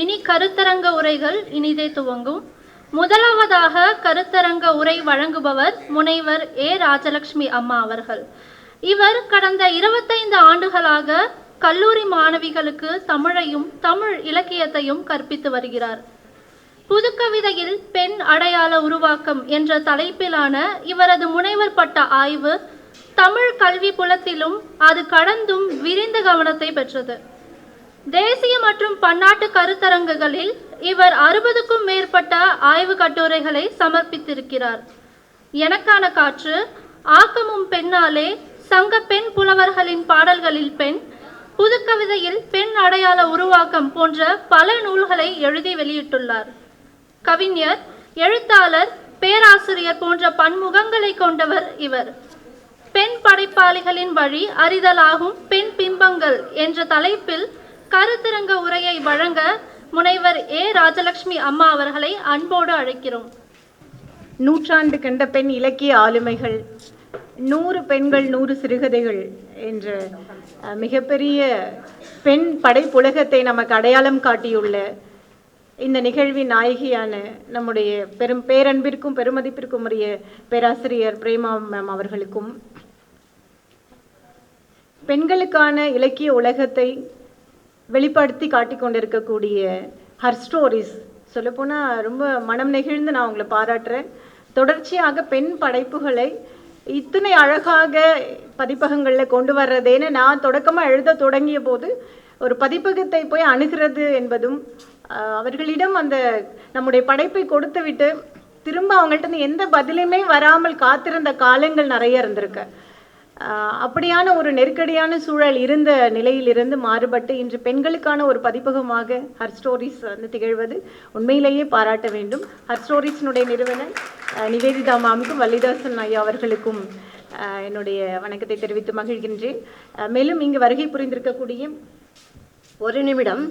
இனி கருத்தரங்க உரைகள் இனிதே துவங்கும். முதலாவதாக கருத்தரங்க உரை வழங்குபவர் முனைவர் ஏ ராஜலட்சுமி அம்மா அவர்கள். இவர் கடந்த இருபத்தைந்து ஆண்டுகளாக கல்லூரி மாணவிகளுக்கு தமிழையும் தமிழ் இலக்கியத்தையும் கற்பித்து வருகிறார். புதுக்கவிதையில் பெண் அடையாள உருவாக்கம் என்ற தலைப்பிலான இவரது முனைவர் பட்ட ஆய்வு தமிழ் கல்வி புலத்திலும் அது கடந்தும் விரிந்த கவனத்தை பெற்றது. தேசிய மற்றும் பன்னாட்டு கருத்தரங்குகளில் இவர் அறுபதுக்கும் மேற்பட்ட ஆய்வு கட்டுரைகளை சமர்ப்பித்திருக்கிறார். எனக்கான காற்று ஆக்கமும் பெண்ணாலே சங்க பெண் புலவர்களின் பாடல்களில் பெண் புதுக்கவிதையில் பெண் அடையாள உருவாக்கம் போன்ற பல நூல்களை எழுதி வெளியிட்டுள்ளார். கவிஞர் எழுத்தாளர் பேராசிரியர் போன்ற பன்முகங்களை கொண்டவர் இவர். பெண் படைப்பாளிகளின் வழி அறிதலாகும் பெண் பிம்பங்கள் என்ற தலைப்பில் கருத்தரங்க உரையை வழங்க முனைவர் ஏ. ராஜலட்சுமி அம்மா அவர்களை அன்போடு அழைக்கிறோம். நூற்றாண்டு கண்ட பெண் இலக்கிய ஆளுமைகள் நூறு பெண்கள் நூறு சிறுகதைகள் என்ற மிகப்பெரிய பெண் படைப்புலகத்தை நமக்கு அடையாளம் காட்டியுள்ள இந்த நிகழ்வின் நாயகியான நம்முடைய பெரும் பேரன்பிற்கும் பெருமதிப்பிற்கும் உரிய பேராசிரியர் பிரேமா மேம் அவர்களுக்கும் பெண்களுக்கான இலக்கிய உலகத்தை வெளிப்படுத்தி காட்டிக்கொண்டிருக்கக்கூடிய ஹர் ஸ்டோரிஸ் சொல்லப்போனால் ரொம்ப மனம் நெகிழ்ந்து நான் உங்களை பாராட்டுறேன். தொடர்ச்சியாக பெண் படைப்புகளை இத்தனை அழகாக பதிப்பகங்களில் கொண்டு வர்றதேன்னு நான் தொடக்கமாக எழுத தொடங்கிய போது ஒரு பதிப்பகத்தை போய் அணுகிறது என்பதும் அவர்களிடம் அந்த நம்முடைய படைப்பை கொடுத்து விட்டு திரும்ப அவங்கள்ட்ட இருந்து எந்த பதிலுமே வராமல் காத்திருந்த காலங்கள் நிறைய இருந்திருக்கு. அப்படியான ஒரு நெருக்கடியான சூழல் இருந்த நிலையிலிருந்து மாறுபட்டு இன்று பெண்களுக்கான ஒரு பதிப்பகமாக ஹர் ஸ்டோரிஸ் வந்து திகழ்வது உண்மையிலேயே பாராட்ட வேண்டும். ஹர் ஸ்டோரிஸினுடைய நிறுவனர் நிவேதிதா மாமுக்கும் வள்ளிதாசன் ஐயா அவர்களுக்கும் என்னுடைய வணக்கத்தை தெரிவித்து மகிழ்கின்றேன். மேலும் இங்கு வருகை புரிந்திருக்கக்கூடிய ஒரு நிமிடம்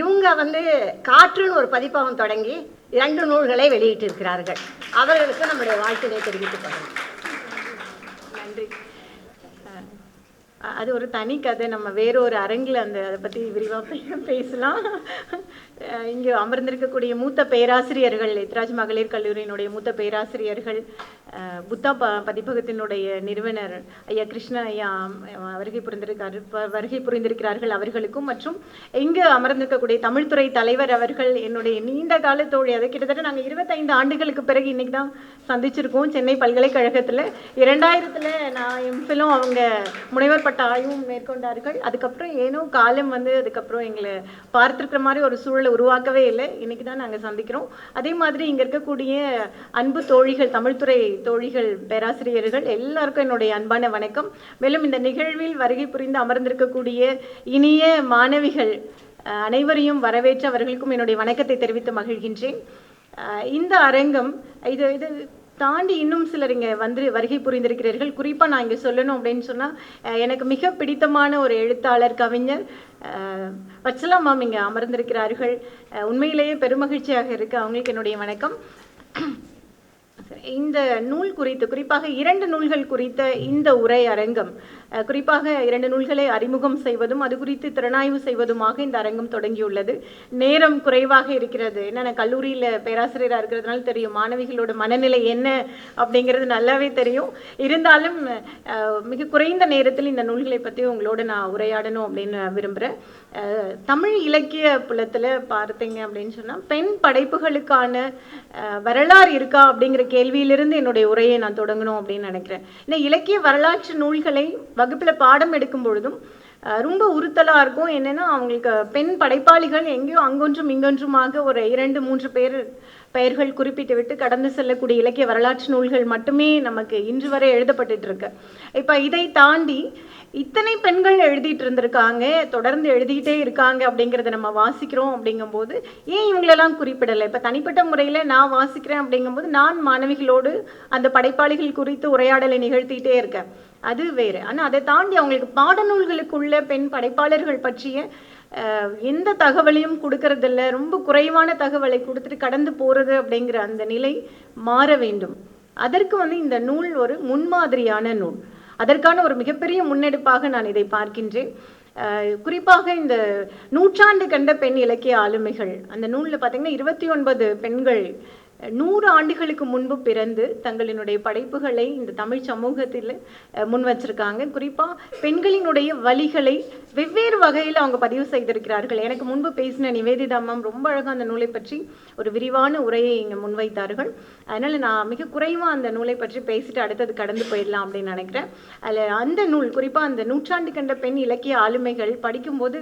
இவங்க வந்து காற்றுன்னு ஒரு பதிப்பகம் தொடங்கி இரண்டு நூல்களை வெளியிட்டிருக்கிறார்கள். அவர்களுக்கு நம்முடைய வாழ்த்தினை தெரிவித்துக் கொள்கிறோம் அது ஒரு தனி கதை. நம்ம வேற ஒரு அரங்கில் அந்த அதை பற்றி விரிவாக பேசலாம். இங்கே அமர்ந்திருக்கக்கூடிய மூத்த பேராசிரியர்கள் எத்ராஜ் மகளிர் கல்லூரியினுடைய மூத்த பேராசிரியர்கள் புத்தா ப பதிப்பகத்தினுடைய நிறுவனர் ஐயா கிருஷ்ண ஐயா வருகை புரிந்திருக்காரு வருகை புரிந்திருக்கிறார்கள் அவர்களுக்கும் மற்றும் இங்கு அமர்ந்திருக்கக்கூடிய தமிழ்துறை தலைவர் அவர்கள் என்னுடைய நீண்ட கால தோழி. அதை கிட்டத்தட்ட நாங்கள் இருபத்தைந்து ஆண்டுகளுக்கு பிறகு இன்னைக்கு தான் சந்திச்சிருக்கோம். சென்னை பல்கலைக்கழகத்தில் இரண்டாயிரத்தில் நான் எம்ஃபிலும் அவங்க முனைவர் பட்ட ஆய்வும் மேற்கொண்டார்கள். அதுக்கப்புறம் ஏனோ காலம் வந்து அதுக்கப்புறம் எங்களை பார்த்துருக்கிற மாதிரி ஒரு சூழலை உருவாக்கவே இல்லை. இன்னைக்கு தான் நாங்கள் சந்திக்கிறோம். அதே மாதிரி இங்கே இருக்கக்கூடிய அன்பு தோழிகள் தமிழ்துறை தோழிகள் பேராசிரியர்கள் எல்லாருக்கும் என்னுடைய அன்பான வணக்கம். மேலும் இந்த நிகழ்வில் வருகை புரிந்து அமர்ந்திருக்கக்கூடிய இனிய மாணவிகள் அனைவரையும் வரவேற்று அவர்களுக்கும் என்னுடைய வணக்கத்தை தெரிவித்து மகிழ்கின்றேன். இந்த அரங்கம் இது இது தாண்டி இன்னும் சிலர் இங்கே வந்து வருகை புரிந்திருக்கிறீர்கள். குறிப்பாக நான் இங்கே சொல்லணும் அப்படின்னு சொன்னால் எனக்கு மிக பிடித்தமான ஒரு எழுத்தாளர் கவிஞர் வச்சலா மேம் இங்கே அமர்ந்திருக்கிறார்கள். அஹ், உண்மையிலேயே பெருமகிழ்ச்சியாக இருக்கு. அவங்களுக்கு என்னுடைய வணக்கம். இந்த நூல் குறித்து குறிப்பாக இரண்டு நூல்கள் குறித்த இந்த உரை அரங்கம் குறிப்பாக இரண்டு நூல்களை அறிமுகம் செய்வதும் அது குறித்து திறனாய்வு செய்வதுமாக இந்த அரங்கம் தொடங்கியுள்ளது. நேரம் குறைவாக இருக்கிறது. என்னென்ன கல்லூரியில் பேராசிரியராக இருக்கிறதுனால தெரியும். மாணவிகளோட மனநிலை என்ன அப்படிங்கிறது நல்லாவே தெரியும். இருந்தாலும் அஹ், மிக குறைந்த நேரத்தில் இந்த நூல்களை பற்றி உங்களோட நான் உரையாடணும் அப்படின்னு விரும்புகிறேன் தமிழ் இலக்கிய புலத்தில் பார்த்தீங்க அப்படின்னு சொன்னால் பெண் படைப்புகளுக்கான அஹ், வரலாறு இருக்கா அப்படிங்கிற கேள்வியிலிருந்து என்னுடைய உரையை நான் தொடங்கணும் அப்படின்னு நினைக்கிறேன். ஏன்னா இலக்கிய வரலாற்று நூல்களை வகுப்பில் பாடம் எடுக்கும் பொழுதும் அஹ், ரொம்ப உறுத்தலாக இருக்கும். என்னன்னா அவங்களுக்கு பெண் படைப்பாளிகள் எங்கேயோ அங்கொன்றும் இங்கொன்றுமாக ஒரு இரண்டு மூன்று பேர் பெயர்கள் குறிப்பிட்டு விட்டு கடந்து செல்லக்கூடிய இலக்கிய வரலாற்று நூல்கள் மட்டுமே நமக்கு இன்று வரை எழுதப்பட்டுட்டு இருக்கு இப்போ இதை தாண்டி இத்தனை பெண்கள் எழுதிட்டு இருந்திருக்காங்க தொடர்ந்து எழுதிக்கிட்டே இருக்காங்க அப்படிங்கிறத நம்ம வாசிக்கிறோம் அப்படிங்கும்போது ஏன் இவங்களெல்லாம் குறிப்பிடலை? இப்போ தனிப்பட்ட முறையில் நான் வாசிக்கிறேன் அப்படிங்கும்போது நான் மாணவிகளோடு அந்த படைப்பாளிகள் குறித்து உரையாடலை நிகழ்த்திட்டே இருக்கேன். அது வேறு. ஆனால் அதை தாண்டி அவங்களுக்கு பாடநூல்களுக்குள்ள பெண் படைப்பாளர்கள் பற்றிய எந்த தகவலையும் கொடுக்கறதில்ல. ரொம்ப குறைவான தகவலை கொடுத்துட்டு கடந்து போகிறது அப்படிங்கிற அந்த நிலை மாற வேண்டும். அதற்கு வந்து இந்த நூல் ஒரு முன்மாதிரியான நூல். அதற்கான ஒரு மிகப்பெரிய முன்னெடுப்பாக நான் இதை பார்க்கின்றேன். அஹ், குறிப்பாக இந்த நூற்றாண்டு கண்ட பெண் இலக்கிய ஆளுமைகள். அந்த நூலில் பார்த்திங்கன்னா இருபத்தி ஒன்பது பெண்கள் நூறு ஆண்டுகளுக்கு முன்பு பிறந்து தங்களினுடைய படைப்புகளை இந்த தமிழ் சமூகத்தில் முன் வச்சிருக்காங்க குறிப்பாக பெண்களினுடைய வழிகளை வெவ்வேறு வகையில் அவங்க பதிவு செய்திருக்கிறார்கள். எனக்கு முன்பு பேசின நிவேதிதா மேம் ரொம்ப அழகாக அந்த நூலை பற்றி ஒரு விரிவான உரையை இங்கே முன்வைத்தார்கள். அதனால் நான் மிக குறைவாக அந்த நூலை பற்றி பேசிட்டு அடுத்தது கடந்து போயிடலாம் அப்படின்னு நினைக்கிறேன். அதில் அந்த நூல் குறிப்பாக அந்த நூற்றாண்டு கண்ட பெண் இலக்கிய ஆளுமைகள் படிக்கும்போது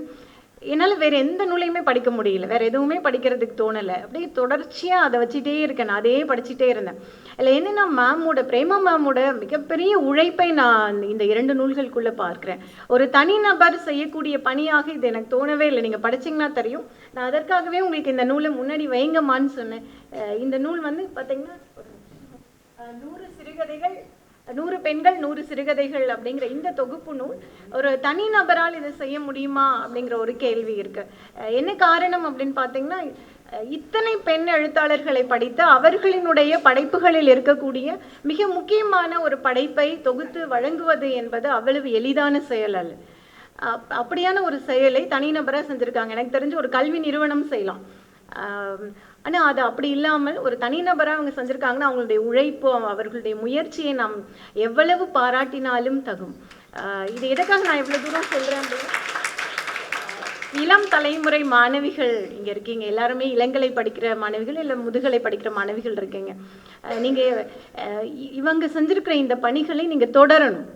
என்னால் வேறு எந்த நூலையுமே படிக்க முடியல. வேறு எதுவுமே படிக்கிறதுக்கு தோணலை. அப்படியே தொடர்ச்சியாக அதை வச்சுட்டே இருக்கேன். நான் அதையே படிச்சுட்டே இருந்தேன். அதில் என்னென்னா மேமோட பிரேமா மேமோட மிகப்பெரிய உழைப்பை நான் இந்த இரண்டு நூல்களுக்குள்ளே பார்க்குறேன். ஒரு தனிநபர் செய்யக்கூடிய பணியாக இது எனக்கு தோணவே இல்லை. நீங்கள் படிச்சிங்கன்னா தெரியும். நான் அதற்காகவே உங்களுக்கு இந்த நூலை முன்னாடி வைங்கம்மான்னு சொன்னேன். இந்த நூல் வந்து பார்த்தீங்கன்னா நூறு சிறுகதைகள் நூறு பெண்கள் நூறு சிறுகதைகள் அப்படிங்கிற இந்த தொகுப்பு நூல் ஒரு தனி நபரால் இதை செய்ய முடியுமா அப்படிங்கிற ஒரு கேள்வி இருக்கு. அஹ் என்ன காரணம் அப்படின்னு பார்த்தீங்கன்னா அஹ் இத்தனை பெண் எழுத்தாளர்களை படித்து அவர்களினுடைய படைப்புகளில் இருக்கக்கூடிய மிக முக்கியமான ஒரு படைப்பை தொகுத்து வழங்குவது என்பது அவ்வளவு எளிதான செயல் அல்ல. அப்- அப்படியான ஒரு செயலை தனிநபராக செஞ்சுருக்காங்க. எனக்கு தெரிஞ்சு ஒரு கல்வி நிறுவனம் செய்யலாம். ஆனால் அது அப்படி இல்லாமல் ஒரு தனிநபராக அவங்க செஞ்சுருக்காங்கன்னா அவங்களுடைய உழைப்பு அவர்களுடைய முயற்சியை நாம் எவ்வளவு பாராட்டினாலும் தகும். இது எதுக்காக நான் இவ்வளோ தூரம் சொல்கிறேன் இளம் தலைமுறை மாணவிகள் இங்கே இருக்கீங்க. எல்லாருமே இளங்கலை படிக்கிற மாணவிகள் இல்லை முதுகலை படிக்கிற மாணவிகள் இருக்கீங்க. நீங்கள் இவங்க செஞ்சுருக்கிற இந்த பணிகளை நீங்கள் தொடரணும்.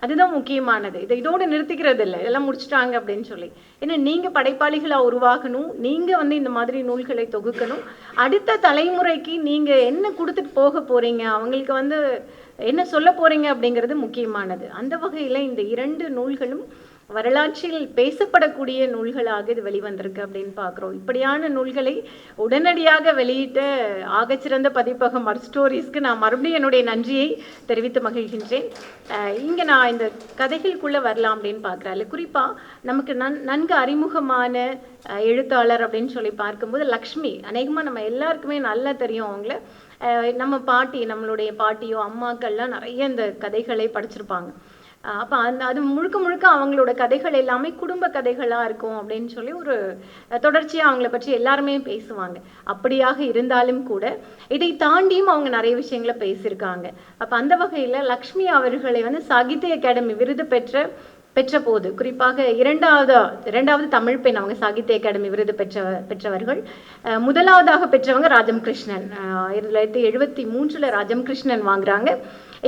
அதுதான் முக்கியமானது. இதை இதோட நிறுத்திக்கிறது இல்லை இதெல்லாம் முடிச்சுட்டாங்க அப்படின்னு சொல்லி. ஏன்னா நீங்க படைப்பாளிகளா உருவாகணும். நீங்க வந்து இந்த மாதிரி நூல்களை தொகுக்கணும். அடுத்த தலைமுறைக்கு நீங்க என்ன கொடுத்துட்டு போக போறீங்க? அவங்களுக்கு வந்து என்ன சொல்ல போறீங்க அப்படிங்கிறது முக்கியமானது. அந்த வகையில் இந்த இரண்டு நூல்களும் வரலாற்றில் பேசப்படக்கூடிய நூல்களாக இது வெளிவந்திருக்கு அப்படின்னு பார்க்குறோம். இப்படியான நூல்களை உடனடியாக வெளியிட்ட ஆகச்சிறந்த பதிப்பகம் மர் ஸ்டோரிஸ்க்கு நான் மறுபடியும் என்னுடைய நன்றியை தெரிவித்து மகிழ்கின்றேன். இங்கே நான் இந்த கதைகளுக்குள்ளே வரலாம் அப்படின்னு பார்க்குறேன். குறிப்பாக நமக்கு நன் நன்கு அறிமுகமான எழுத்தாளர் அப்படின்னு சொல்லி பார்க்கும்போது லக்ஷ்மி. அநேகமாக நம்ம எல்லாருக்குமே நல்லா தெரியும் அவங்கள. நம்ம பாட்டி நம்மளுடைய பாட்டியோ அம்மாக்கள்லாம் நிறைய இந்த கதைகளை படிச்சிருப்பாங்க. அப்போ அப்ப அந்த அது முழுக்க முழுக்க அவங்களோட கதைகள் எல்லாமே குடும்ப கதைகளா இருக்கும் அப்படின்னு சொல்லி ஒரு தொடர்ச்சியாக தொடர்ச்சியா அவங்கள பற்றி எல்லாருமே பேசுவாங்க. அப்படியாக இருந்தாலும் கூட இதை தாண்டியும் அவங்க நிறைய விஷயங்களை பேசியிருக்காங்க. அப்ப அந்த வகையில லக்ஷ்மி அவர்களை வந்து சாகித்ய அகாடமி விருது பெற்ற பெற்ற போது குறிப்பாக இரண்டாவது இரண்டாவது தமிழ் பெண் அவங்க சாகித்ய அகாடமி விருது பெற்ற பெற்றவர்கள். முதலாவதாக பெற்றவங்க ராஜம் கிருஷ்ணன் ஆயிரத்தி தொள்ளாயிரத்தி எழுபத்தி மூன்றில் ராஜம் கிருஷ்ணன் வாங்குறாங்க.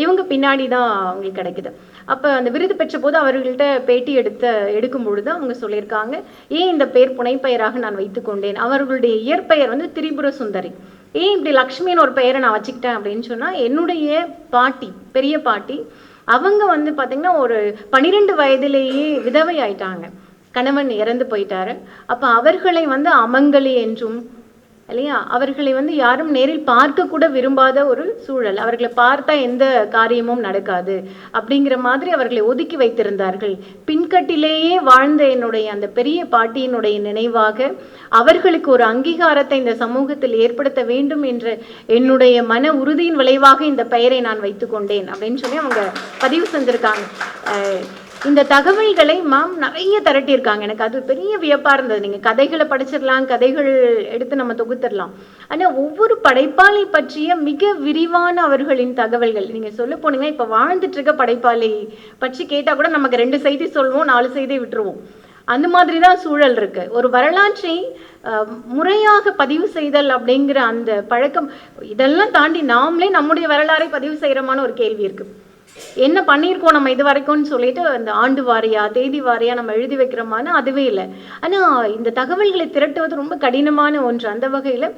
இவங்க பின்னாடி தான் அவங்களுக்கு கிடைக்குது. அப்போ அந்த விருது பெற்ற போது அவர்கள்ட்ட பேட்டி எடுத்த எடுக்கும் பொழுது அவங்க சொல்லியிருக்காங்க ஏன் இந்த பெயர் புனைப்பெயராக நான் வைத்துக்கொண்டேன் அவர்களுடைய இயற்பெயர் வந்து திரிபுர சுந்தரி. ஏன் இப்படி லக்ஷ்மின்னு ஒரு பெயரை நான் வச்சுக்கிட்டேன்? அப்படின்னு சொன்னால் என்னுடைய பாட்டி பெரிய பாட்டி அவங்க வந்து பாத்தீங்கன்னா ஒரு பன்னிரெண்டு வயதிலேயே விதவை ஆயிட்டாங்க கணவன் இறந்து போயிட்டாரு. அப்ப அவர்களை வந்து அமங்கலி என்றும் இல்லையா? அவர்களை வந்து யாரும் நேரில் பார்க்க கூட விரும்பாத ஒரு சூழல். அவர்களை பார்த்தா எந்த காரியமும் நடக்காது அப்படிங்கிற மாதிரி அவர்களை ஒதுக்கி வைத்திருந்தார்கள். பின்கட்டிலேயே வாழ்ந்த என்னுடைய அந்த பெரிய பாட்டியினுடைய நினைவாக அவர்களுக்கு ஒரு அங்கீகாரத்தை இந்த சமூகத்தில் ஏற்படுத்த வேண்டும் என்ற என்னுடைய மன உறுதியின் விளைவாக இந்த பெயரை நான் வைத்துக்கொண்டேன் அப்படின்னு சொல்லி அவங்க பதிவு செஞ்சிருக்காங்க. இந்த தகவல்களை மேம் நிறைய திரட்டியிருக்காங்க. எனக்கு அது பெரிய வியப்பாக இருந்தது. நீங்கள் கதைகளை படிச்சிடலாம் கதைகள் எடுத்து நம்ம தொகுத்துடலாம். ஆனால் ஒவ்வொரு படைப்பாளி பற்றிய மிக விரிவான அவர்களின் தகவல்கள். நீங்கள் சொல்ல போனீங்கன்னா இப்போ வாழ்ந்துட்டு இருக்க படைப்பாளி பற்றி கேட்டால் கூட நமக்கு ரெண்டு செய்தி சொல்வோம் நாலு செய்தி விட்டுருவோம். அந்த மாதிரி தான் சூழல் இருக்கு. ஒரு வரலாற்றை முறையாக பதிவு செய்தல் அப்படிங்கிற அந்த பழக்கம் இதெல்லாம் தாண்டி நாமளே நம்முடைய வரலாறை பதிவு செய்கிறமான ஒரு கேள்வி இருக்குது என்ன பண்ணியிருக்கோம் நம்ம இது வரைக்கும்னு சொல்லிட்டு அந்த ஆண்டு வாரியா தேதி வாரியா நம்ம எழுதி வைக்கிறோமானா அதுவே இல்லை. ஆனா இந்த தகவல்களை திரட்டுவது ரொம்ப கடினமான ஒன்று. அந்த வகையில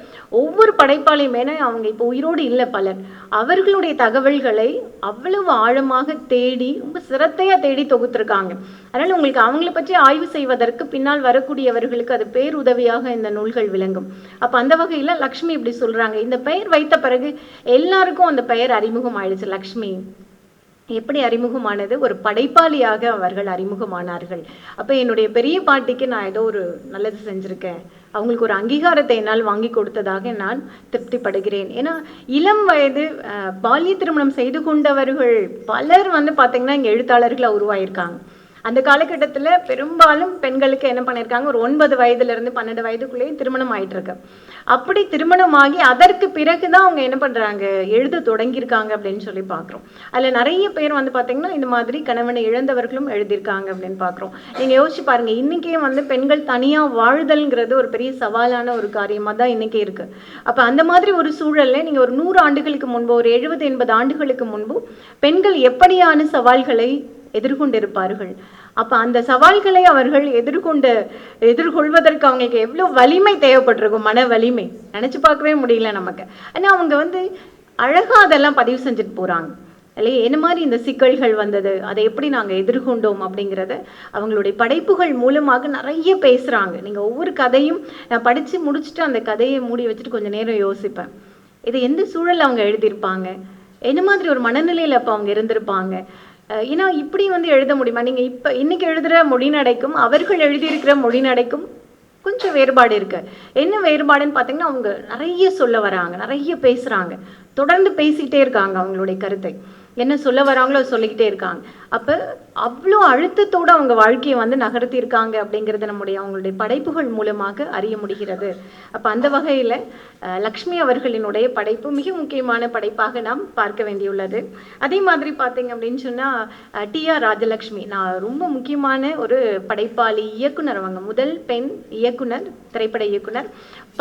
ஒவ்வொரு படைப்பாளியும் ஏன்னா அவங்க இப்போ உயிரோடு இல்லை பலர். அவர்களுடைய தகவல்களை அவ்வளவு ஆழமாக தேடி ரொம்ப சிரத்தையா தேடி தொகுத்துருக்காங்க. அதனால உங்களுக்கு அவங்கள பற்றி ஆய்வு செய்வதற்கு பின்னால் வரக்கூடியவர்களுக்கு அது பேருதவியாக இந்த நூல்கள் விளங்கும். அப்ப அந்த வகையில லக்ஷ்மி இப்படி சொல்றாங்க. இந்த பெயர் வைத்த பிறகு எல்லாருக்கும் அந்த பெயர் அறிமுகம் ஆயிடுச்சு லக்ஷ்மி. எப்படி அறிமுகமானது? ஒரு படைப்பாளியாக அவர்கள் அறிமுகமானார்கள். அப்போ என்னுடைய பெரிய பாட்டிக்கு நான் ஏதோ ஒரு நல்லது செஞ்சுருக்கேன். அவங்களுக்கு ஒரு அங்கீகாரத்தை என்னால் வாங்கி கொடுத்ததாக நான் திருப்திப்படுகிறேன். ஏன்னா இளம் வயது பாலிய திருமணம் செய்து கொண்டவர்கள் பலர் வந்து பார்த்திங்கன்னா இங்கே எழுத்தாளர்களாக உருவாயிருக்காங்க. அந்த காலகட்டத்தில் பெரும்பாலும் பெண்களுக்கு என்ன பண்ணியிருக்காங்க ஒரு ஒன்பது வயதுலேருந்து பன்னெண்டு வயதுக்குள்ளேயே திருமணம் ஆயிட்டு இருக்கு அப்படி திருமணமாகி அதற்கு பிறகு தான் அவங்க என்ன பண்ணுறாங்க எழுத தொடங்கியிருக்காங்க அப்படின்னு சொல்லி பார்க்குறோம் அதில் நிறைய பேர் வந்து பார்த்திங்கன்னா இந்த மாதிரி கணவனை இழந்தவர்களும் எழுதியிருக்காங்க அப்படின்னு பார்க்குறோம் நீங்கள் யோசிச்சு பாருங்கள் இன்றைக்கே வந்து பெண்கள் தனியாக வாழ்தல்ங்கிறது ஒரு பெரிய சவாலான ஒரு காரியமாக தான் இன்றைக்கே இருக்குது அப்போ அந்த மாதிரி ஒரு சூழல்ல நீங்கள் ஒரு நூறு ஆண்டுகளுக்கு முன்பு ஒரு எழுபது எண்பது ஆண்டுகளுக்கு முன்பு பெண்கள் எப்படியான சவால்களை எதிர்கொண்டிருப்பார்கள். அப்போ அந்த சவால்களை அவர்கள் எதிர்கொண்டு எதிர்கொள்வதற்கு அவங்களுக்கு எவ்வளோ வலிமை தேவைப்பட்டிருக்கும் மன வலிமை. நினச்சி பார்க்கவே முடியல நமக்கு. ஆனால் அவங்க வந்து அழகாக அதெல்லாம் பதிவு செஞ்சுட்டு போகிறாங்க இல்லையே? என்ன மாதிரி இந்த சிக்கல்கள் வந்தது? அதை எப்படி நாங்கள் எதிர்கொண்டோம் அப்படிங்கிறத அவங்களுடைய படைப்புகள் மூலமாக நிறைய பேசுகிறாங்க நீங்கள் ஒவ்வொரு கதையும் நான் படித்து முடிச்சுட்டு அந்த கதையை மூடி வச்சுட்டு கொஞ்சம் நேரம் யோசிப்பேன். இது எந்த சூழல் அவங்க எழுதியிருப்பாங்க? என்ன மாதிரி ஒரு மனநிலையில் அப்போ அவங்க இருந்திருப்பாங்க? ஏன்னா இப்படி வந்து எழுத முடியுமா? நீங்கள் இப்போ இன்னைக்கு எழுதுகிற மொழிநடைக்கும் அவர்கள் எழுதியிருக்கிற மொழிநடைக்கும் கொஞ்சம் வேறுபாடு இருக்கு. என்ன வேறுபாடுன்னு பார்த்தீங்கன்னா அவங்க நிறைய சொல்ல வராங்க நிறைய பேசுகிறாங்க தொடர்ந்து பேசிக்கிட்டே இருக்காங்க அவங்களுடைய கருத்தை. என்ன சொல்ல வராங்களோ சொல்லிக்கிட்டே இருக்காங்க. அப்போ அவ்வளோ அழுத்தத்தோடு அவங்க வாழ்க்கையை வந்து நகர்த்தியிருக்காங்க அப்படிங்கிறது நம்முடைய அவங்களுடைய படைப்புகள் மூலமாக அறிய முடிகிறது. அப்போ அந்த வகையில் லக்ஷ்மி அவர்களினுடைய படைப்பு மிக முக்கியமான படைப்பாக நாம் பார்க்க வேண்டியுள்ளது. அதே மாதிரி பார்த்தீங்க அப்படின்னு சொன்னால் டி ஆர் ராஜலக்ஷ்மி. நான் ரொம்ப முக்கியமான ஒரு படைப்பாளி இயக்குனர் அவங்க. முதல் பெண் இயக்குனர் திரைப்பட இயக்குனர்.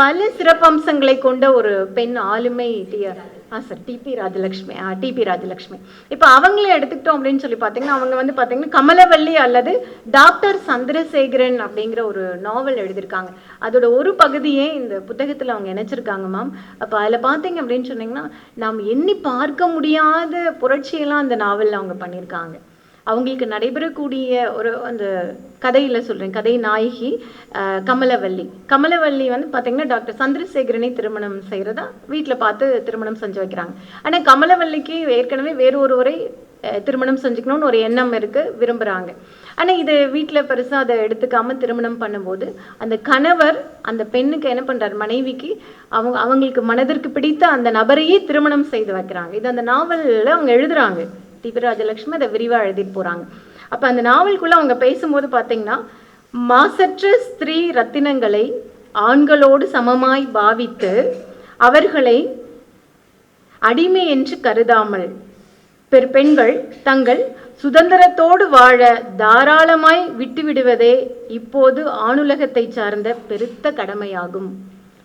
பல சிறப்பம்சங்களை கொண்ட ஒரு பெண் ஆளுமை டி ஆர். ஆ சார். டிபி ராஜலக்ஷ்மி. ஆ டிபி ராஜலக்ஷ்மி. இப்போ அவங்களே எடுத்துக்கிட்டோம் அப்படின்னு சொல்லி பார்த்தீங்கன்னா அவங்க வந்து பார்த்தீங்கன்னா கமலவல்லி அல்லது டாக்டர் சந்திரசேகரன் அப்படிங்கிற ஒரு நாவல் எழுதியிருக்காங்க. அதோட ஒரு பகுதியே இந்த புத்தகத்தில் அவங்க இணைச்சிருக்காங்க மேம் அப்போ அதில் பார்த்தீங்க அப்படின்னு சொன்னீங்கன்னா நாம் எண்ணி பார்க்க முடியாத புரட்சியெல்லாம் அந்த நாவலில் அவங்க பண்ணியிருக்காங்க. அவங்களுக்கு நடைபெறக்கூடிய ஒரு அந்த கதையில் சொல்கிறேன் கதை நாயகி அஹ், கமலவல்லி. கமலவல்லி வந்து பார்த்தீங்கன்னா டாக்டர் சந்திரசேகரனை திருமணம் செய்கிறதா வீட்டில் பார்த்து திருமணம் செஞ்சு வைக்கிறாங்க. ஆனால் கமலவல்லிக்கு ஏற்கனவே வேறு ஒருவரை அஹ், திருமணம் செஞ்சுக்கணும்னு ஒரு எண்ணம் இருக்குது விரும்புகிறாங்க ஆனால் இது வீட்டில் பெருசாக அதை எடுத்துக்காம திருமணம் பண்ணும்போது அந்த கணவர் அந்த பெண்ணுக்கு என்ன பண்ணுறார் மனைவிக்கு அவங்க அவங்களுக்கு மனதிற்கு பிடித்த அந்த நபரையே திருமணம் செய்து வைக்கிறாங்க. இது அந்த நாவலில் அவங்க எழுதுறாங்க டிபி ராஜலட்சுமி அதை விரிவாக எழுதிட்டு போகிறாங்க அப்போ அந்த நாவலுக்குள்ளே அவங்க பேசும்போது பார்த்தீங்கன்னா மாசற்ற ஸ்திரீ ரத்தினங்களை ஆண்களோடு சமமாய் பாவித்து அவர்களை அடிமை என்று கருதாமல் பெரு பெண்கள் தங்கள் சுதந்திரத்தோடு வாழ தாராளமாய் விட்டுவிடுவதே இப்போது ஆணுலகத்தை சார்ந்த பெருத்த கடமையாகும்.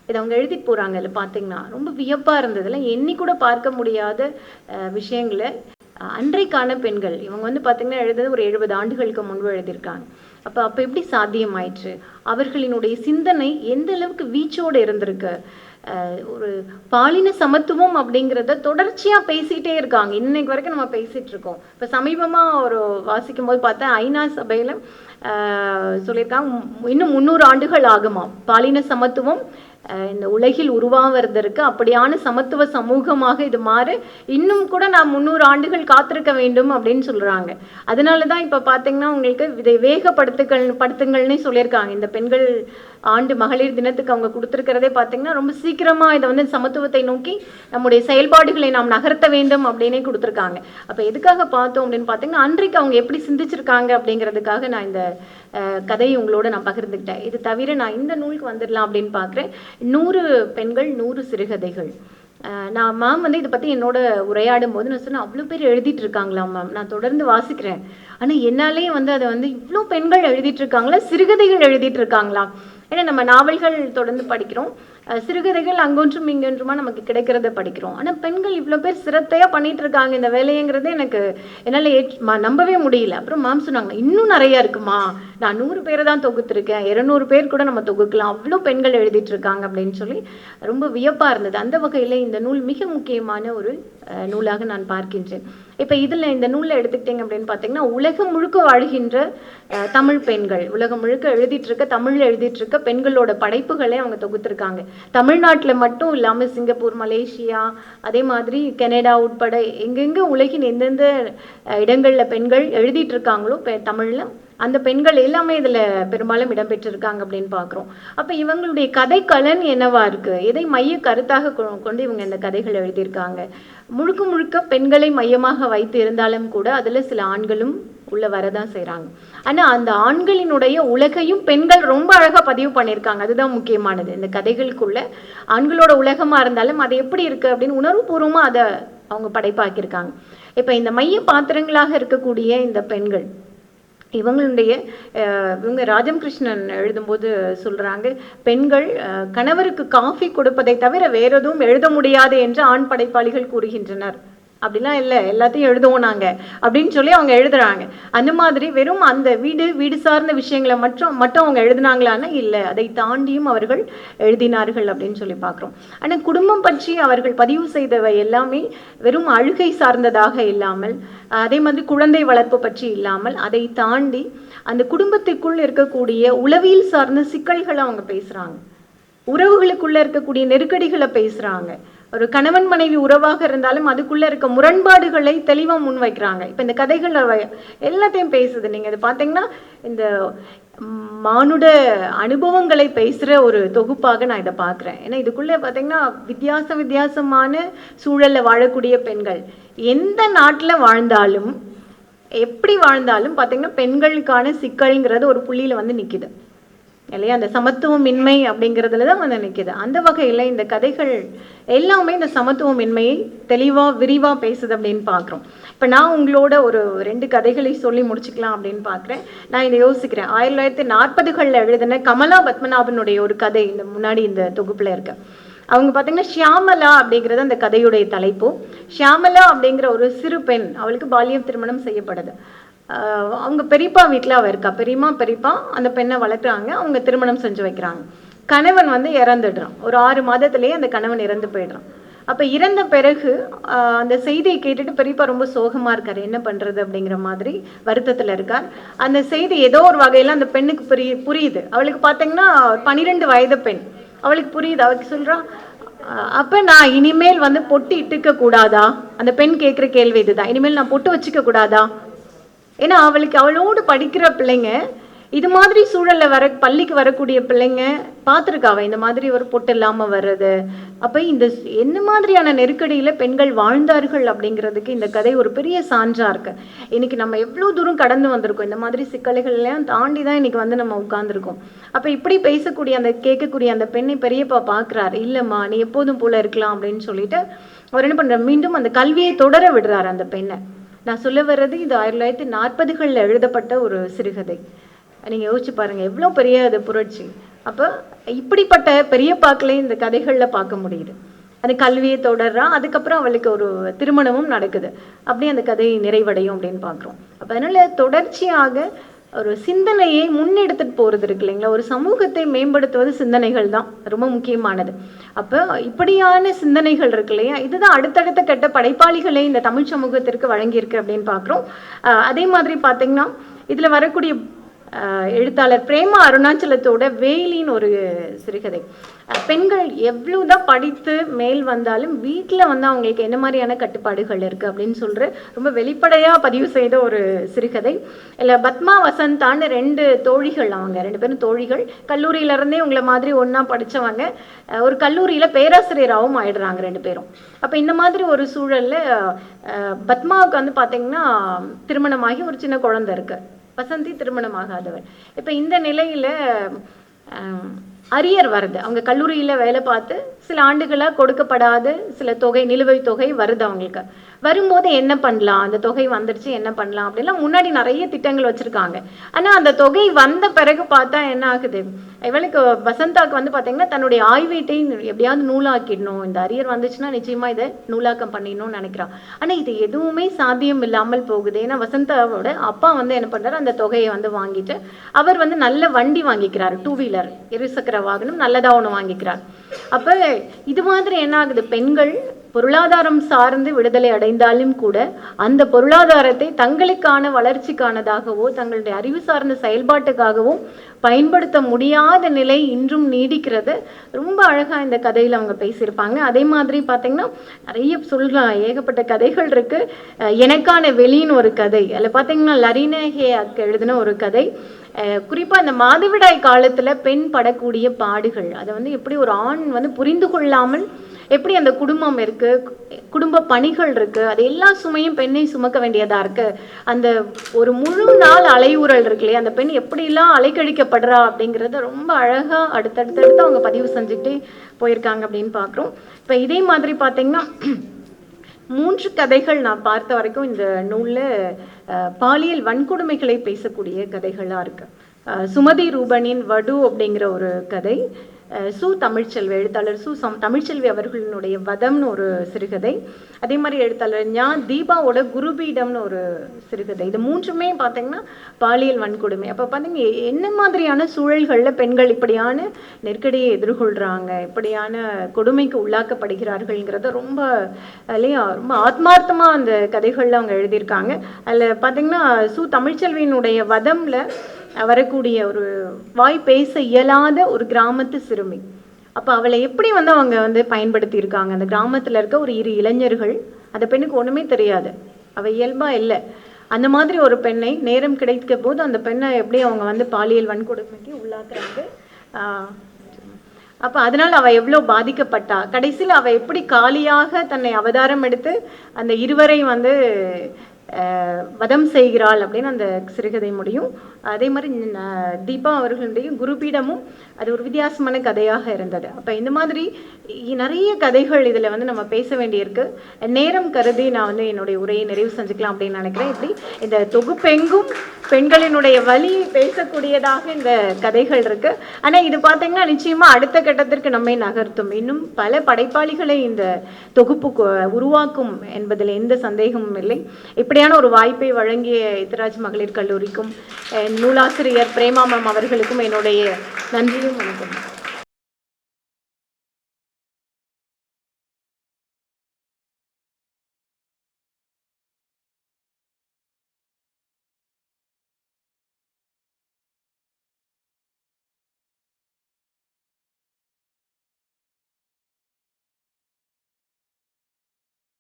இதை அவங்க எழுதி போகிறாங்க இல்லை பார்த்தீங்கன்னா ரொம்ப வியப்பாக இருந்ததுல எண்ணி கூட பார்க்க முடியாத அஹ், விஷயங்களை அன்றைக்கான பெண்கள் இவங்க வந்து பார்த்தீங்கன்னா எழுதுறது ஒரு எழுபது ஆண்டுகளுக்கு முன்பு எழுதியிருக்காங்க. அப்போ அப்போ எப்படி சாத்தியமாயிற்று? அவர்களினுடைய சிந்தனை எந்த அளவுக்கு வீச்சோடு இருந்திருக்கு? அஹ், ஒரு பாலின சமத்துவம் அப்படிங்கிறத தொடர்ச்சியாக பேசிகிட்டே இருக்காங்க. இன்னைக்கு வரைக்கும் நம்ம பேசிகிட்டு இருக்கோம். இப்போ சமீபமாக ஒரு வாசிக்கும் போது பார்த்தா ஐநா சபையில் சொல்லியிருக்காங்க இன்னும் முந்நூறு ஆண்டுகள் ஆகுமா பாலின சமத்துவம் இந்த உலகில் உருவாவதற்கு அப்படியான சமத்துவ சமூகமாக இது மாறு இன்னும் கூட நான் முந்நூறு ஆண்டுகள் காத்திருக்க வேண்டும் அப்படின்னு சொல்கிறாங்க அதனால தான் இப்போ பார்த்தீங்கன்னா உங்களுக்கு இதை வேகப்படுத்துக்கள் படுத்துங்கள்னே சொல்லியிருக்காங்க. இந்த பெண்கள் ஆண்டு மகளிர் தினத்துக்கு அவங்க கொடுத்துருக்கிறதே பார்த்தீங்கன்னா ரொம்ப சீக்கிரமாக இதை வந்து சமத்துவத்தை நோக்கி நம்முடைய செயல்பாடுகளை நாம் நகர்த்த வேண்டும் அப்படின்னே கொடுத்துருக்காங்க. அப்போ எதுக்காக பார்த்தோம் அப்படின்னு பார்த்தீங்கன்னா அன்றைக்கு அவங்க எப்படி சிந்திச்சிருக்காங்க அப்படிங்கிறதுக்காக நான் இந்த கதையை உங்களோட நான் பகிர்ந்துக்கிட்டேன். இது தவிர நான் இந்த நூலுக்கு வந்துடலாம் அப்படின்னு பார்க்குறேன். நூறு பெண்கள் நூறு சிறுகதைகள். நான் மேம் வந்து இதை பற்றி என்னோட உரையாடும் போது நான் சொன்னேன் அவ்வளோ பேர் எழுதிட்டு இருக்காங்களா மேம் நான் தொடர்ந்து வாசிக்கிறேன். ஆனால் என்னாலேயே வந்து அதை வந்து இவ்வளோ பெண்கள் எழுதிட்டு இருக்காங்களா? சிறுகதைகள் எழுதிட்டு இருக்காங்களா? ஏன்னா நம்ம நாவல்கள் தொடர்ந்து படிக்கிறோம். சிறுகதைகள் அங்கொன்றும் இங்கொன்றுமா நமக்கு கிடைக்கிறத படிக்கிறோம். ஆனால் பெண்கள் இவ்வளோ பேர் சிரத்தையாக பண்ணிட்டு இருக்காங்க இந்த வேலைங்கிறது எனக்கு என்னால் ஏற் நம்பவே முடியல. அப்புறம் மேம் சொன்னாங்க இன்னும் நிறையா இருக்குமா? நான் நூறு பேரை தான் தொகுத்துருக்கேன். இரநூறு பேர் கூட நம்ம தொகுக்கலாம். அவ்வளோ பெண்கள் எழுதிட்டு இருக்காங்க அப்படின்னு சொல்லி ரொம்ப வியப்பாக இருந்தது. அந்த வகையில் இந்த நூல் மிக முக்கியமான ஒரு நூலாக நான் பார்க்கின்றேன். இப்போ இதில் இந்த நூலில் எடுத்துக்கிட்டீங்க அப்படின்னு பார்த்தீங்கன்னா உலகம் முழுக்க வாழ்கின்ற தமிழ் பெண்கள். உலகம் முழுக்க எழுதிட்டு இருக்க தமிழில் எழுதிட்டு இருக்க பெண்களோட படைப்புகளை அவங்க தொகுத்துருக்காங்க. தமிழ்நாட்டில் மட்டும் இல்லாமல் சிங்கப்பூர் மலேசியா அதே மாதிரி கனடா உட்பட எங்கெங்கே உலகின் எந்தெந்த இடங்களில் பெண்கள் எழுதிட்டு இருக்காங்களோ பெ- தமிழ்ல அந்த பெண்கள் எல்லாமே இதில் பெரும்பாலும் இடம்பெற்றிருக்காங்க அப்படின்னு பார்க்குறோம் அப்போ இவங்களுடைய கதைக்கலன் என்னவா இருக்குது எதை மைய கருத்தாக கொ- கொண்டு இவங்க இந்த கதைகள் எழுதியிருக்காங்க? முழுக்க முழுக்க பெண்களை மையமாக வைத்து இருந்தாலும் கூட அதில் சில ஆண்களும் உள்ள வரதான் செய்கிறாங்க ஆனால் அந்த ஆண்களினுடைய உலகையும் பெண்கள் ரொம்ப அழகாக பதிவு பண்ணியிருக்காங்க. அதுதான் முக்கியமானது. இந்த கதைகளுக்குள்ள ஆண்களோட உலகமாக இருந்தாலும் அது எப்படி இருக்குது அப்படின்னு உணர்வுபூர்வமாக அதை அவங்க படைப்பாக்கியிருக்காங்க. இப்போ இந்த மைய பாத்திரங்களாக இருக்கக்கூடிய இந்த பெண்கள் இவங்களுடைய அஹ், இவங்க ராஜம் கிருஷ்ணன் எழுதும்போது சொல்றாங்க பெண்கள் அஹ், கணவருக்கு காஃபி கொடுப்பதை தவிர வேற எதுவும் எழுத முடியாது என்று ஆண் படைப்பாளிகள் கூறுகின்றனர். அப்படிலாம் இல்லை எல்லாத்தையும் எழுதுவோம் நாங்கள் அப்படின்னு சொல்லி அவங்க எழுதுறாங்க. அந்த மாதிரி வெறும் அந்த வீடு வீடு சார்ந்த விஷயங்களை மட்டும் மட்டும் அவங்க எழுதுனாங்களான்னா இல்லை. அதை தாண்டியும் அவர்கள் எழுதினார்கள் அப்படின்னு சொல்லி பார்க்குறோம். ஆனால் குடும்பம் பற்றி அவர்கள் பதிவு செய்தவை எல்லாமே வெறும் அழுகை சார்ந்ததாக இல்லாமல் அதே மாதிரி குழந்தை வளர்ப்பு பற்றி இல்லாமல் அதை தாண்டி அந்த குடும்பத்துக்குள் இருக்கக்கூடிய உளவியல் சார்ந்த சிக்கல்களை அவங்க பேசுறாங்க. உறவுகளுக்குள்ள இருக்கக்கூடிய நெருக்கடிகளை பேசுறாங்க. ஒரு கணவன் மனைவி உறவாக இருந்தாலும் அதுக்குள்ளே இருக்க முரண்பாடுகளை தெளிவாக முன்வைக்கிறாங்க. இப்போ இந்த கதைகள் எல்லாத்தையும் பேசுது. நீங்க இது பார்த்தீங்கன்னா இந்த மானுட அனுபவங்களை பேசுற ஒரு தொகுப்பாக நான் இதை பார்க்குறேன் ஏன்னா இதுக்குள்ளே பார்த்தீங்கன்னா வித்தியாச வித்தியாசமான சூழல்ல வாழக்கூடிய பெண்கள் எந்த நாட்டில் வாழ்ந்தாலும் எப்படி வாழ்ந்தாலும் பார்த்தீங்கன்னா பெண்களுக்கான சிக்கல்ங்கிறது ஒரு புள்ளியில வந்து நிக்குது. இல்லையா? அந்த சமத்துவமின்மை அப்படிங்கிறதுல தான் வந்து நிற்கிது அந்த வகையில் இந்த கதைகள் எல்லாமே இந்த சமத்துவமின்மையை தெளிவாக விரிவாக பேசுது அப்படின்னு பார்க்குறோம். இப்போ நான் உங்களோட ஒரு ரெண்டு கதைகளை சொல்லி முடிச்சுக்கலாம் அப்படின்னு பார்க்குறேன். நான் இதை யோசிக்கிறேன். ஆயிரத்தி தொள்ளாயிரத்தி நாற்பதுகளில் எழுதின கமலா பத்மநாபனுடைய ஒரு கதை இந்த முன்னாடி இந்த தொகுப்பில் இருக்கு. அவங்க பார்த்தீங்கன்னா ஷியாமலா அப்படிங்கிறது அந்த கதையுடைய தலைப்பு. ஷியாமலா அப்படிங்கிற ஒரு சிறு பெண் அவளுக்கு பால்யம் திருமணம் செய்யப்படுது அவங்க பெரியப்பா வீட்டில் அவள் இருக்கா. பெரியம்மா பெரியப்பா அந்த பெண்ணை வளர்க்குறாங்க. அவங்க திருமணம் செஞ்சு வைக்கிறாங்க. கணவன் வந்து இறந்துடுறான். ஒரு ஆறு மாதத்துலேயே அந்த கணவன் இறந்து போயிடுறான். அப்போ இறந்த பிறகு அந்த செய்தியை கேட்டுட்டு பெரியப்பா ரொம்ப சோகமாக இருக்கார். என்ன பண்ணுறது அப்படிங்கிற மாதிரி வருத்தத்தில் இருக்கார். அந்த செய்தி ஏதோ ஒரு வகையில் அந்த பெண்ணுக்கு புரிய புரியுது. அவளுக்கு பார்த்தீங்கன்னா பன்னிரெண்டு வயது பெண். அவளுக்கு புரியுது. அவளுக்கு சொல்றா அப்போ நான் இனிமேல் வந்து பொட்டு இட்டுக்க கூடாதா? அந்த பெண் கேட்குற கேள்வி இதுதான். இனிமேல் நான் பொட்டு வச்சுக்க கூடாதா? ஏன்னா அவளுக்கு அவளோடு படிக்கிற பிள்ளைங்க இது மாதிரி சூழலில் வர பள்ளிக்கு வரக்கூடிய பிள்ளைங்க பார்த்துருக்கா இந்த மாதிரி ஒரு பொட்டு இல்லாமல் வர்றது. அப்போ இந்த என்ன மாதிரியான நெருக்கடியில் பெண்கள் வாழ்ந்தார்கள் அப்படிங்கிறதுக்கு இந்த கதை ஒரு பெரிய சான்றாக இருக்கு. இன்னைக்கு நம்ம எவ்வளோ தூரம் கடந்து வந்திருக்கோம்? இந்த மாதிரி சிக்கல்கள் எல்லாம் தாண்டி தான் இன்னைக்கு வந்து நம்ம உட்காந்துருக்கோம் அப்போ இப்படி பேசக்கூடிய அந்த கேட்கக்கூடிய அந்த பெண்ணை பெரியப்பா பார்க்குறாரு. இல்லைம்மா நீ எப்போதும் போல இருக்கலாம் அப்படின்னு சொல்லிட்டு அவர் என்ன பண்ணுற மீண்டும் அந்த கல்வியை தொடர விடுறாரு அந்த பெண்ணை. நான் சொல்ல வர்றது இது ஆயிரத்தி தொள்ளாயிரத்தி நாற்பதுகளில் எழுதப்பட்ட ஒரு சிறுகதை. நீங்கள் யோசிச்சு பாருங்கள் எவ்வளோ பெரிய அது புரட்சி. அப்போ இப்படிப்பட்ட பெரிய பாக்களை இந்த கதைகளில் பார்க்க முடியுது. அந்த கல்வியை தொடர்றான் அதுக்கப்புறம் அவளுக்கு ஒரு திருமணமும் நடக்குது. அப்படியே அந்த கதை நிறைவடையும் அப்படின்னு பார்க்குறோம். அப்போ அதனால தொடர்ச்சியாக ஒரு சிந்தனையை முன்னெடுத்துட்டு போகிறது இருக்கு இல்லைங்களா? ஒரு சமூகத்தை மேம்படுத்துவது சிந்தனைகள் தான். ரொம்ப முக்கியமானது. அப்போ இப்படியான சிந்தனைகள் இருக்கு இல்லையா? இதுதான் அடுத்தடுத்த கட்ட படைப்பாளிகளை இந்த தமிழ் சமூகத்திற்கு வழங்கியிருக்கு அப்படின்னு பார்க்குறோம். அதே மாதிரி பார்த்தீங்கன்னா இதில் வரக்கூடிய எழுத்தாளர் பிரேமா அருணாச்சலத்தோட வேலின்னு ஒரு சிறுகதை. பெண்கள் பெண்கள் எவ்வளவுதான் படித்து மேல் வந்தாலும் வீட்டில் வந்து அவங்களுக்கு என்ன மாதிரியான கட்டுப்பாடுகள் இருக்குது அப்படின்னு சொல்ற ரொம்ப வெளிப்படையாக பதிவு செய்த ஒரு சிறுகதை. இல்லை பத்மா வசந்தான்னு ரெண்டு தோழிகள் அவங்க ரெண்டு பேரும் தோழிகள். கல்லூரியில இருந்தே உங்களை மாதிரி ஒன்றா படிச்சவங்க. ஒரு கல்லூரியில் பேராசிரியராகவும் ஆயிடுறாங்க ரெண்டு பேரும். அப்போ இந்த மாதிரி ஒரு சூழல்ல பத்மாவுக்கு வந்து பார்த்திங்கன்னா திருமணமாகி ஒரு சின்ன குழந்தை இருக்கு. வசந்தி திருமணமாகாதவர் இப்போ இந்த நிலையில் அரியர் வருது. அவங்க கல்லூரியில் வேலை பார்த்து சில ஆண்டுகளாக கொடுக்கப்படாத சில தொகை நிலுவைத் தொகை வருது அவங்களுக்கு. வரும்போது என்ன பண்ணலாம்? அந்த தொகை வந்துடுச்சு என்ன பண்ணலாம்? அப்படிலாம் முன்னாடி நிறைய திட்டங்கள் வச்சுருக்காங்க. ஆனால் அந்த தொகை வந்த பிறகு பார்த்தா என்ன ஆகுது? இவளுக்கு வசந்தாக்கு வந்து பார்த்தீங்கன்னா தன்னுடைய ஆய்வீட்டை எப்படியாவது நூலாக்கிடணும். இந்த அரியர் வந்துச்சுன்னா நிச்சயமாக இதை நூலாக்கம் பண்ணிடணும்னு நினைக்கிறான். ஆனால் இது எதுவுமே சாத்தியம் இல்லாமல் போகுது. ஏன்னா வசந்தாவோட அப்பா வந்து என்ன பண்ணுறாரு அந்த தொகையை வந்து வாங்கிட்டு அவர் வந்து நல்ல வண்டி வாங்கிக்கிறார் டூ வீலர் இருசக்கர வாகனம் நல்லதா ஒன்று வாங்கிக்கிறார். அப்ப இது மாதிரி என்ன ஆகுது? பெண்கள் பொருளாதாரம் சார்ந்து விடுதலை அடைந்தாலும் கூட அந்த பொருளாதாரத்தை தங்களுக்கான வளர்ச்சிக்கானதாகவோ தங்களுடைய அறிவு சார்ந்த செயல்பாட்டுக்காகவோ பயன்படுத்த முடியாத நிலை இன்றும் நீடிக்கிறது. ரொம்ப அழகா இந்த கதையில அவங்க பேசியிருப்பாங்க. அதே மாதிரி பார்த்தீங்கன்னா நிறைய சொல்லலாம் ஏகப்பட்ட கதைகள் இருக்கு. அஹ் எனக்கான வெளின்னு ஒரு கதை. அதில் பார்த்தீங்கன்னா லரீனா ஹே அக்கு எழுதின ஒரு கதை. குறிப்பாக இந்த மாதவிடாய் காலத்தில் பெண் படக்கூடிய பாடுகள் அதை வந்து எப்படி ஒரு ஆண் வந்து புரிந்து கொள்ளாமல் எப்படி அந்த குடும்பம் இருக்கு குடும்ப பணிகள் இருக்கு அது எல்லா சுமையும் பெண்ணை சுமக்க வேண்டியதா இருக்கு அந்த ஒரு முழு நாள் அலைவுறல் இருக்கு இல்லையா அந்த பெண் எப்படிலாம் அலைக்கழிக்கப்படுறா அப்படிங்கிறத ரொம்ப அழகா அடுத்தடுத்தடுத்து அவங்க பதிவு செஞ்சுக்கிட்டே போயிருக்காங்க அப்படின்னு பார்க்குறோம் இப்போ இதே மாதிரி பார்த்திங்கன்னா மூன்று கதைகள் நான் பார்த்த வரைக்கும் இந்த நூல்ல பாலியல் வன்கொடுமைகளை பேசக்கூடிய கதைகளா இருக்கு. சுமதி ரூபனின் வடு அப்படிங்கிற ஒரு கதை. சு தமிழ்ச்செல்வி எழுத்தாளர் சு சம் தமிழ்ச்செல்வி அவர்களினுடைய வதம்னு ஒரு சிறுகதை. அதே மாதிரி எழுத்தாளர் ஞா தீபாவோட குருபீடம்னு ஒரு சிறுகதை. இது மூன்றுமே பார்த்தீங்கன்னா பாலியல் வன்கொடுமை. அப்போ பார்த்தீங்க என்ன மாதிரியான சூழல்களில் பெண்கள் இப்படியான நெருக்கடியை எதிர்கொள்கிறாங்க இப்படியான கொடுமைக்கு உள்ளாக்கப்படுகிறார்கள்ங்கிறத ரொம்ப இல்லையா ரொம்ப ஆத்மார்த்தமாக அந்த கதைகளில் அவங்க எழுதியிருக்காங்க. அதில் பார்த்தீங்கன்னா சு தமிழ்ச்செல்வியினுடைய வதம்ல வரக்கூடிய ஒரு வாய் பேச இயலாத ஒரு கிராமத்து சிறுமி. அப்போ அவளை எப்படி வந்து அவங்க வந்து பயன்படுத்தி இருக்காங்க அந்த கிராமத்தில் இருக்க ஒரு இரு இளைஞர்கள் அந்த பெண்ணுக்கு ஒன்றுமே தெரியாது. அவள் இயல்பா இல்லை. அந்த மாதிரி ஒரு பெண்ணை நேரம் கிடைக்க போது அந்த பெண்ணை எப்படி அவங்க வந்து பாலியல் வன்கொடுமைக்கு உள்ளாக்குறாங்க ஆஹ் அதனால் அவள் எவ்வளோ எவ்வளவு பாதிக்கப்பட்டா? கடைசியில் அவள் எப்படி காலியாக தன்னை அவதாரம் எடுத்து அந்த இருவரை வந்து வதம் செய்கிறாள் அப்படின்னு அந்த சிறுகதை முடியும். அதே மாதிரி தீபா அவர்களுடைய குருபீடமும் அது ஒரு வித்தியாசமான கதையாக இருந்தது. அப்போ இந்த மாதிரி நிறைய கதைகள் இதில் வந்து நம்ம பேச வேண்டியிருக்கு. நேரம் கருதி நான் வந்து என்னுடைய உரையை நிறைவு செஞ்சுக்கலாம் அப்படின்னு நினைக்கிறேன். இப்படி இந்த தொகுப்பெங்கும் பெண்களினுடைய வழி பேசக்கூடியதாக இந்த கதைகள் இருக்கு. ஆனால் இது பார்த்தீங்கன்னா நிச்சயமாக அடுத்த கட்டத்திற்கு நம்மை நகர்த்தும். இன்னும் பல படைப்பாளிகளை இந்த தொகுப்பு உருவாக்கும் என்பதில் எந்த சந்தேகமும் இல்லை. இப்படியான ஒரு வாய்ப்பை வழங்கிய இத்தராஜ் மகளிர் கல்லூரிக்கும் நூலாசிரியர் பிரேமா மேம் அவர்களுக்கும் என்னுடைய நன்றியும் வணக்கம்.